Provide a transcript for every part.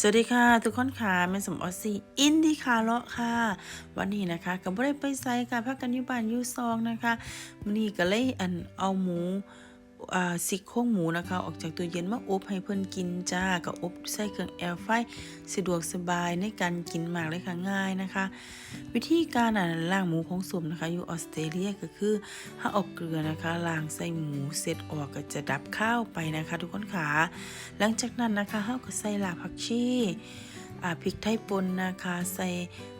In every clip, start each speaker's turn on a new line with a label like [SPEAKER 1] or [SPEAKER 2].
[SPEAKER 1] สวัสดีค่ะทุกคนค่ะแม่สมออสซี่อินดีคาร์เลาะค่ะ วันนี้นะคะก็บ่ได้ไปไซค่ะพักกันยุบานยูซองนะคะมันนี้ก็เลยอันเอาหมู อ่าซิกโครงหมูนะคะ ออกจากตู้เย็นมาอบให้เพิ่อนกินจ้าก็อบใส่เครื่องแอร์ไฟสะดวกสบายในการกินมากเลยค่ะง่ายนะคะ วิธีการอะล้างหมูของสมนะคะอยู่ออสเตรเลียก็คือถ้าอาเกลือนะคะล้างใส่หมูเสร็จออกก็จะดับข้าวไปนะคะ ทุกคนค่ะหลังจากนั้นนะคะเฮาก็ใส่ลาผักชีพริกไทยป่นนะคะใส่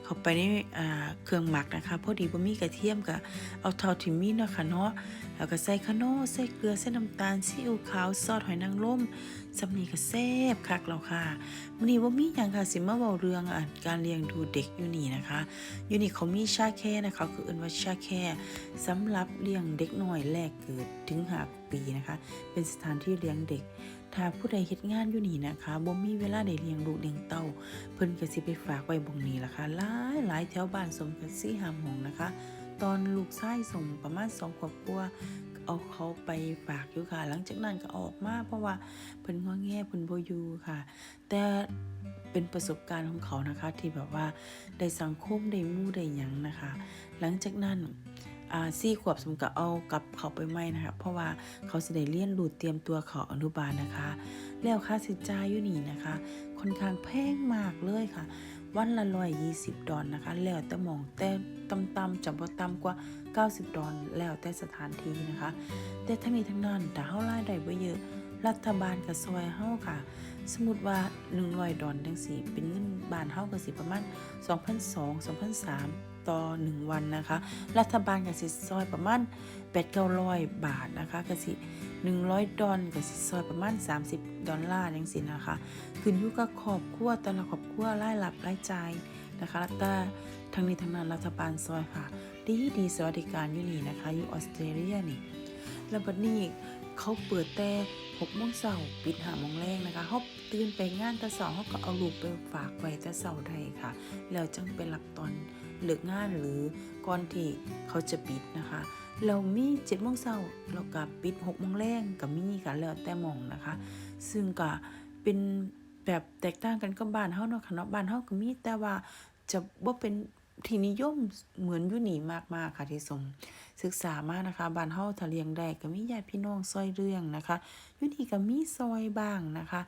[SPEAKER 1] เข้าไปในอ่เครื่องหมักนะคะ พอดีบ่มีกระเทียมก็เอาเท่าที่มีเนาะค่ะเนาะแล้วก็ใส่ขะโนใส่เกลือใส่น้ำตาลซีอิ๊วขาวซอสหอยนางรมสำนีก็แซ่บคักแล้วค่ะมื้อนี้บ่ามีหยังค่ะสิมาเว้าเรื่องอะการเลี้ยงดูเด็กอยู่นี่นะคะ อยู่นี่เขามีชาแค่นะคะคือเอิ้นว่าชาแค่สำหรับเลี้ยงเด็กน้อยแรกเกิดถึง5ปีนะคะ เป็นสถานที่เลี้ยงเด็กถ้าผู้ใดเฮ็ดงานอยู่นี่นะคะบ่มีเวลาได้เลี้ยงลูกเลี้ยงเต้า เพิ่นก็สิไปฝากไว้บ่งนี้ล่ะค่ะหลายหลายแถวบ้านสมกัน4 5หาม่องนะคะ ตอนลูกชายส่งประมาณ2ขวบกว่าเอาเขาไปฝากอยู่ค่ะ หลังจากนั้นก็ออกมาเพราะว่าเพิ่นงอแง่เพิ่นบ่อยู่ค่ะ แต่เป็นประสบการณ์ของเขานะคะ ที่แบบว่าได้สังคมได้มู่ได้หยังนะคะ หลังจากนั้นอ่าสี่ขวบสมกับเอากลับเขาไปไม่นะคะ เพราะว่าเขาสิได้เรียนรู้เตรียมตัวเขาอนุบาลนะคะ แล้วค่าสิจ่ายอยู่นี่นะคะ ค่อนข้างแพงมากเลยค่ะ วันละร้อยยี่สิบดอลนะคะ แล้วแต่มองแต่ต่ำๆจะบ่ต่ำกว่า 90 ดอลแล้วแต่สถานที่นะคะ แต่ทั้งนี้ทั้งนั้นถ้าเฮารายได้บ่เยอะรัฐบาลก็ซอยเฮาค่ะ สมมุติว่า100ดอลจังซี่เป็นเงินบ้านเฮาก็สิประมาณ2,200 2,300 ต่อ 1 วันนะคะ รัฐบาลก็สิซอยประมาณ8-900 บาทนะคะก็สิ 100 ดอลก็สิซอยประมาณ 30 ดอลลาร์จังซี่นะคะ ขึ้นอยู่กับครอบครัวแต่ละครอบครัวรายรับรายจ่ายนะคะแต่ทั้งนี้ทั้งนั้นรัฐบาลซอยค่ะ ดีดีสวัสดิการอยู่นี่นะคะ อยู่ออสเตรเลียนี่แล้วบัดนี้เขาเปิดแต่6โมงเช้าปิด5โมงแรงนะคะเฮาตื่นไปงานแต่เช้าเฮาก็เอาลูกไปฝากไว้แต่เช้าได้ค่ะ แล้วจังไปรับตอนเลิกงานหรือก่อนที่เขาจะปิดนะคะ เรามี7โมงเช้าเรากับปิด6โมงแรงกับมีค่ะแล้วแต่มองนะคะ ซึ่งก็เป็นแบบแตกต่างกันกับบ้านเฮาเนาะค่ะเนาะบ้านเฮาก็มีแต่ว่าจะบ่เป็นที่นิยมเหมือนอยู่นี่มากๆค่ะที่สมศึกษามานะคะบ้านเฮาถ้าเลี้ยงได้ก็มีญาติพี่น้องซอยเรื่องนะคะอยู่นี่ก็มีซอยบ้างนะคะ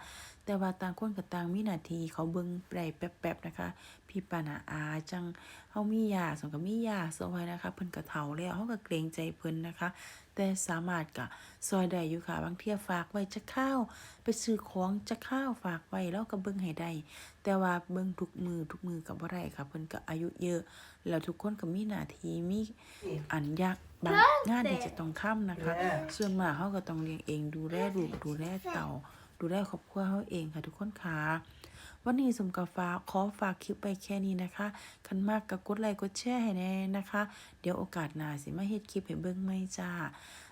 [SPEAKER 1] แต่ว่าต่างคนก็ต่างมีหน้าที่เขาเบิ่งไปแป๊บๆนะคะ พี่ปานาอาจังเฮามียาสมก็มียาซอยนะคะเพิ่นก็เฒ่าแล้วเฮาก็เกรงใจเพิ่นนะคะ แต่สามารถก็ซอยได้อยู่ค่ะบางเที่ยฝากไว้จะข้าวไปซื้อของจะข้าวฝากไว้แล้วก็เบิ่งให้ได้แต่ว่าเบิ่งทุกมือทุกมือก็บ่ได้ค่ะเพิ่นก็อายุเยอะ แล้วทุกคนก็มีหน้าที่มีอันยาก บางงานที่จะต้องทำนะคะ ส่วนมากเฮาก็ต้องเลี้ยงเอง ดูแลลูกดูแลเต่า ดูแลครอบครัวเฮาเองค่ะทุกคนค่ะวันนี้สมกับฟ้ากขอฝากคลิปไปแค่นี้นะคะ คันมากก็กดไลค์กดแชร์ให้แน่นะคะ เดี๋ยวโอกาสหน้าสิมาเฮ็ดคลิปให้เบิ่งใหม่จ้า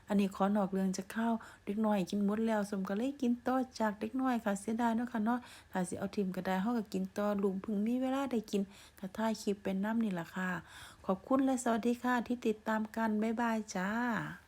[SPEAKER 1] อันนี้ขอนอกเรื่องจะเข้าเด็กน้อยกินหมดแล้วสมก็เลยกินต่อจากเด็กน้อยค่ะเสียดายเนาะค่ะเนาะถ้าสิเอาทิมก็ได้เฮาก็กินต่อลุงพึ่งมีเวลาได้กินก็ถ่ายคลิปเป็นน้ำนี่ล่ะค่ะ ขอบคุณและสวัสดีค่ะที่ติดตามกันบ๊ายบายจ้า